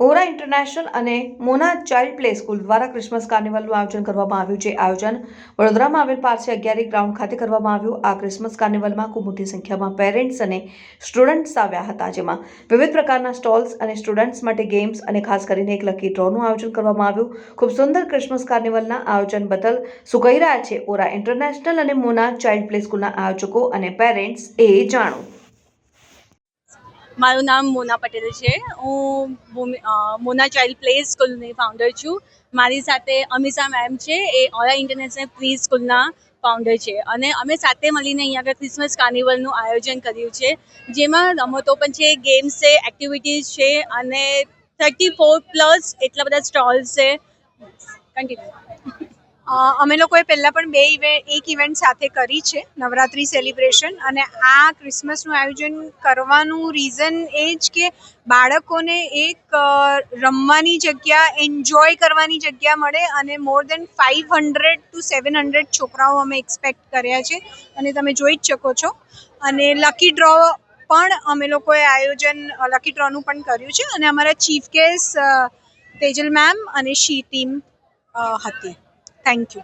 ઓરા international અને મોના child play school દ્વારા Christmas કાર્નિવલનું આયોજન કરવામાં આવ્યું છે. આયોજન વડોદરામાં આવેલ પારસી અગિયારી ગ્રાઉન્ડ ખાતે કરવામાં આવ્યું. આ ક્રિસમસ કાર્નિવલમાં ખૂબ મોટી સંખ્યામાં પેરેન્ટ્સ અને સ્ટુડન્ટ્સ આવ્યા હતા, જેમાં વિવિધ પ્રકારના સ્ટોલ્સ અને સ્ટુડન્ટ્સ માટે ગેમ્સ અને ખાસ કરીને એક લકી ડ્રોનું આયોજન કરવામાં આવ્યું. ખૂબ સુંદર ક્રિસમસ કાર્નિવલના આયોજન બદલ કહી રહ્યા છે. ઓરા ઇન્ટરનેશનલ અને મોના ચાઇલ્ડ પ્લે સ્કૂલના આયોજકો અને પેરેન્ટ્સ એ જાણો મારું નામ મોના પટેલ છે. હું મોના ચાઇલ્ડ પ્લે સ્કૂલની ફાઉન્ડર છું. મારી સાથે અમિષા મેમ છે, એ ઓરા ઇન્ટરનેશનલ પ્રી સ્કૂલના ફાઉન્ડર છે. અને અમે સાથે મળીને અહીંયા આગળ ક્રિસમસ કાર્નિવલનું આયોજન કર્યું છે. જેમાં રમતો પણ છે ગેમ્સ છે એક્ટિવિટીઝ છે અને થર્ટી ફોર પ્લસ એટલા બધા સ્ટોલ્સ છે. કન્ટિન્યુ અમે લોકોએ પહેલાં પણ બે ઇવેન્ટ એક ઇવેન્ટ સાથે કરી છે, નવરાત્રિ સેલિબ્રેશન. અને આ ક્રિસમસનું આયોજન કરવાનું રીઝન એ જ કે બાળકોને એક રમવાની જગ્યા, એન્જોય કરવાની જગ્યા મળે અને more than five hundred to seven hundred છોકરાઓ અમે એક્સપેક્ટ કર્યા છે. અને તમે જોઈ જ શકો છો. અને લકી ડ્રો પણ અમે લોકોએ આયોજન લકી ડ્રોનું પણ કર્યું છે. અને અમારા ચીફ ગેસ્ટ તેજલ મેમ અને શી ટીમ હતી. Thank you